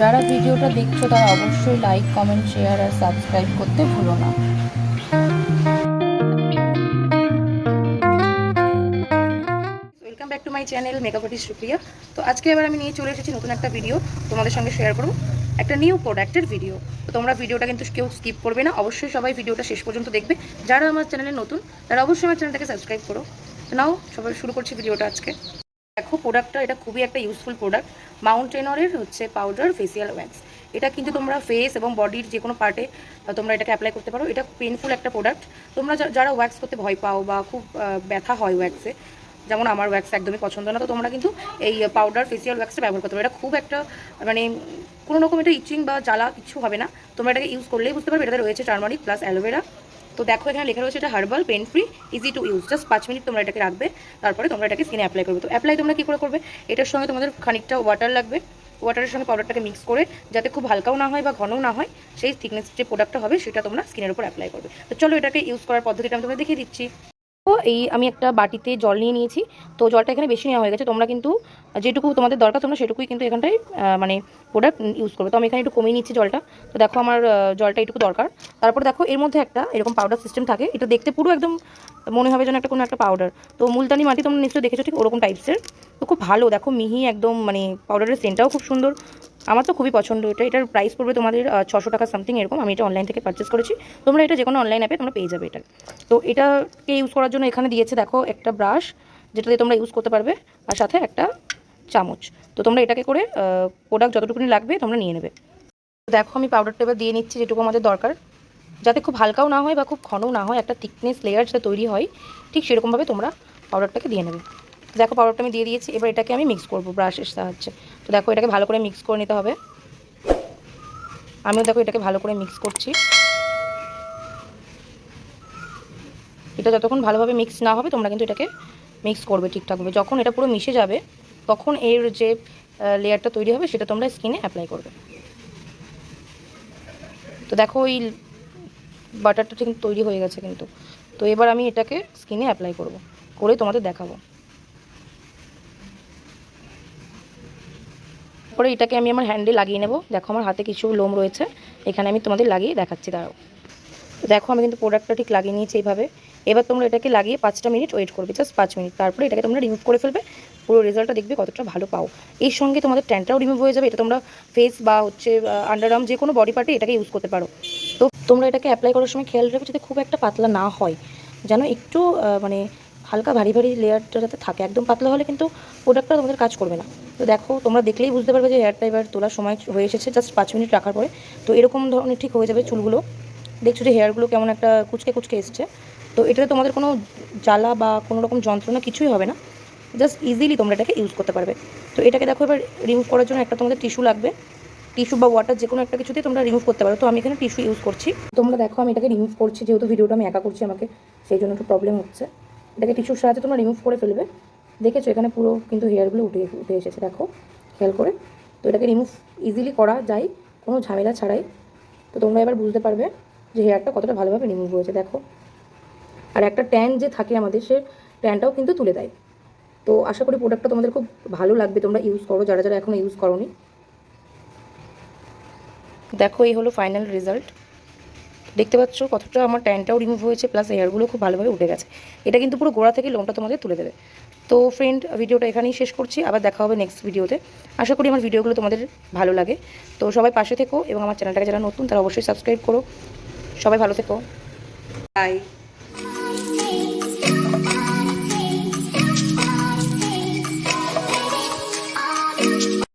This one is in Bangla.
যারা ভিডিওটা দেখছ, তারা অবশ্যই লাইক কমেন্ট শেয়ার আর সাবস্ক্রাইব করতে ভুলো না। Welcome back to my channel makeup artist Supriya তো আজকে এবার আমি নিয়ে চলে এসেছি নতুন একটা ভিডিও তোমাদের সঙ্গে শেয়ার করব একটা নিউ প্রোডাক্টের ভিডিও তো তোমরা ভিডিওটা কিন্তু কেউ স্কিপ করবে না। অবশ্যই সবাই ভিডিওটা শেষ পর্যন্ত দেখবে। যারা আমার চ্যানেলে নতুন, তারা অবশ্যই আমার চ্যানেলটাকে সাবস্ক্রাইব করো। নাও, সবাই শুরু করছি ভিডিওটা আজকে। দেখো প্রোডাক্টটা এটা খুবই একটা ইউজফুল প্রোডাক্ট মাউন্টেনরের হচ্ছে পাউডার ফেসিয়াল ওয়্যাক্স এটা কিন্তু তোমরা ফেস এবং বডির যে কোনো পার্টে তোমরা এটাকে অ্যাপ্লাই করতে পারো। এটা পেনফুল একটা প্রোডাক্ট তোমরা যারা ওয়্যাক্স করতে ভয় পাও বা খুব ব্যথা হয় ওয়্যাক্সে যেমন আমার ওয়্যাক্স একদমই পছন্দ না, তো তোমরা কিন্তু এই পাউডার ফেসিয়াল ওয়্যাক্সটা ব্যবহার করতে পারো। এটা খুব একটা মানে কোনো রকম এটা ইচিং বা জ্বালা কিছু হবে না। তোমরা এটাকে ইউজ করলেই বুঝতে পারবে। এটাতে রয়েছে টার্মারিক প্লাস অ্যালোভেরা তো দেখো এখানে লেখা রয়েছে এটা herbal pain free easy to use just পাঁচ মিনিট তোমরা এটাকে রাখবে, তারপরে তোমরা এটাকে স্কিনে অ্যাপ্লাই করবে। তো অ্যাপ্লাই তোমরা কী করে করবে? এটার সঙ্গে তোমাদের খানিকটা ওয়াটার লাগবে। ওয়াটারের সঙ্গে পাউডারটাকে মিক্স করে, যাতে খুব হালকাও না হয় বা ঘনও না হয়, সেই থিকনেস যে প্রোডাক্টটা হবে, সেটা তোমরা স্কিনের উপর অ্যাপ্লাই করবে। তো চলো এটাকে ইউজ করার পদ্ধতিটা আমি তোমাদের দেখিয়ে দিচ্ছি। এই আমি একটা বাটিতে জল নিয়ে নিয়েছি। তো জলটা এখানে বেশি নেওয়া হয়ে গেছে। তোমরা কিন্তু যেটুকু তোমাদের দরকার তোমরা সেটুকুই কিন্তু এখানটায় মানে প্রোডাক্ট ইউজ করবে। তো আমি এখানে একটু কমিয়ে নিচ্ছি জলটা। তো দেখো আমার জলটা এটুকু দরকার। তারপর দেখো এর মধ্যে একটা এরকম পাউডার সিস্টেম থাকে। এটা দেখতে পুরো একদম মনে হবে যেন একটা কোনো একটা পাউডার তো মুলতানি মাটি তোমরা নিশ্চয়ই দেখেছ ঠিক ওরকম টাইপসের তো খুব ভালো। দেখো মিহি একদম মানে পাউডারের সেন্টটাও খুব সুন্দর। আমার তো খুবই পছন্দ এটা। এটার প্রাইস পড়বে তোমাদের ছশো টাকা সামথিং এরকম। আমি এটা অনলাইন থেকে পারচেস করেছি। তোমরা এটা যে কোনো অনলাইন অ্যাপে তোমরা পেয়ে যাবে এটা। তো এটাকে ইউজ করার জন্য এখানে দিয়েছে, দেখো, একটা ব্রাশ যেটা দিয়ে তোমরা ইউজ করতে পারবে। আর সাথে একটা চামচ। তো তোমরা এটাকে করে প্রোডাক্ট যতটুকুনি লাগবে তোমরা নিয়ে নেবে। দেখো, আমি পাউডারটা এবার দিয়ে নিচ্ছি যেটুকু আমাদের দরকার। যাতে খুব হালকাও না হয় বা খুব ঘনও না হয়, একটা থিকনেস লেয়ার যাতে তৈরি হয়, ঠিক সেরকমভাবে তোমরা পাউডারটাকে দিয়ে নেবে। দেখো পাউডারটা আমি দিয়ে দিয়েছি, এবার এটাকে আমি মিক্স করব ব্রাশের সাহায্যে। তো দেখো এটাকে ভালো করে মিক্স করে নিতে হবে। আমিও দেখো এটাকে ভালো করে মিক্স করছি। এটা যতক্ষণ ভালোভাবে মিক্স না হবে, তোমরা কিন্তু এটাকে মিক্স করবে ঠিকঠাকভাবে যখন এটা পুরো মিশে যাবে, তখন এর যে লেয়ারটা তৈরি হবে, সেটা তোমরা স্কিনে অ্যাপ্লাই করবে। তো দেখো ওই বাটারটা ঠিক তৈরি হয়ে গেছে কিন্তু। তো এবার আমি এটাকে স্কিনে অ্যাপ্লাই করব, করে তোমাদের দেখাবো। তারপরে এটাকে আমি আমার হ্যান্ডে লাগিয়ে নেব। দেখো আমার হাতে কিছু লোম রয়েছে। এখানে আমি তোমাদের লাগিয়ে দেখাচ্ছি, দাঁড়াও। দেখো আমি কিন্তু প্রোডাক্টটা ঠিক লাগিয়ে নিয়েছি এইভাবে। এবার তোমরা এটাকে লাগিয়ে পাঁচটা মিনিট ওয়েট করবে জাস্ট পাঁচ মিনিট। তারপরে এটাকে তোমরা রিমুভ করে ফেলবে। পুরো রেজাল্টটা দেখবে কতটা ভালো পাও। এর সঙ্গে তোমাদের ট্যানটাও রিমুভ হয়ে যাবে। এটা তোমরা ফেস বা হচ্ছে আন্ডারআর্ম যে কোনো বডি পার্টে এটাকে ইউজ করতে পারো। তো তোমরা এটাকে অ্যাপ্লাই করার সময় খেয়াল রাখবে যাতে খুব একটা পাতলা না হয়। যেন একটু মানে হালকা ভারী ভারী লেয়ারটা যাতে থাকে, একদম পাতলা হলে কিন্তু প্রোডাক্টটা তোমাদের কাজ করবে না। তো দেখো, তোমরা দেখলেই বুঝতে পারবে যে হেয়ারটা এবার তোলার সময় হয়ে এসেছে জাস্ট পাঁচ মিনিট রাখার পরে। তো এরকম ধরনের ঠিক হয়ে যাবে চুলগুলো। দেখছ যে হেয়ারগুলো কেমন একটা কুচকে কুচকে এসছে। তো এটাতে তোমাদের কোনো জ্বালা বা কোনো রকম যন্ত্রণা কিছুই হবে না। জাস্ট ইজিলি তোমরা এটাকে ইউজ করতে পারবে। তো এটাকে দেখো এবার রিমুভ করার জন্য একটা তোমাদের টিস্যু লাগবে। টিস্যু বা ওয়াটার যে কোনো একটা কিছুতে তোমরা রিমুভ করতে পারো। তো আমি এখানে টিস্যু ইউজ করছি। তোমরা দেখো আমি এটাকে রিমুভ করছি, যেহেতু ভিডিওটা আমি একা করছি আমাকে, সেই জন্য একটু প্রবলেম হচ্ছে। এটাকে টিস্যুর সাহায্যে তোমরা রিমুভ করে ফেলবে। দেখেছ, এখানে পুরো কিন্তু হেয়ারগুলো উঠে উঠে এসেছে, দেখো, খেয়াল করে। তো এটাকে রিমুভ ইজিলি করা যায়, কোনো ঝামেলা ছাড়াই। তো তোমরা এবার বুঝতে পারবে যে হেয়ারটা কতটা ভালোভাবে রিমুভ হয়েছে, দেখো। আর একটা ট্যান যে থাকে আমাদের, সে ট্যানটাও কিন্তু তুলে দেয়। তো আশা করি প্রোডাক্টটা তোমাদের খুব ভালো লাগবে, তোমরা ইউজ করো, যারা যারা এখনও ইউজ করোনি। দেখো, এই হলো ফাইনাল রেজাল্ট দেখতে পাচ্ছ কতটা আমার ট্যানটাও রিমুভ হয়েছে প্লাস হেয়ারগুলো খুব ভালোভাবে উঠে গেছে। এটা কিন্তু পুরো গোড়া থেকে লোনটা তোমাদের তুলে দেবে। তো ফ্রেন্ড ভিডিওটা এখানেই শেষ করছি, আবার দেখা হবে নেক্সট ভিডিওতে। আশা করি আমার ভিডিওগুলো তোমাদের ভালো লাগে। তো সবাই পাশে থেকো এবং আমার চ্যানেলটাকে যারা নতুন, তারা অবশ্যই সাবস্ক্রাইব করো। সবাই ভালো থেকো। বাই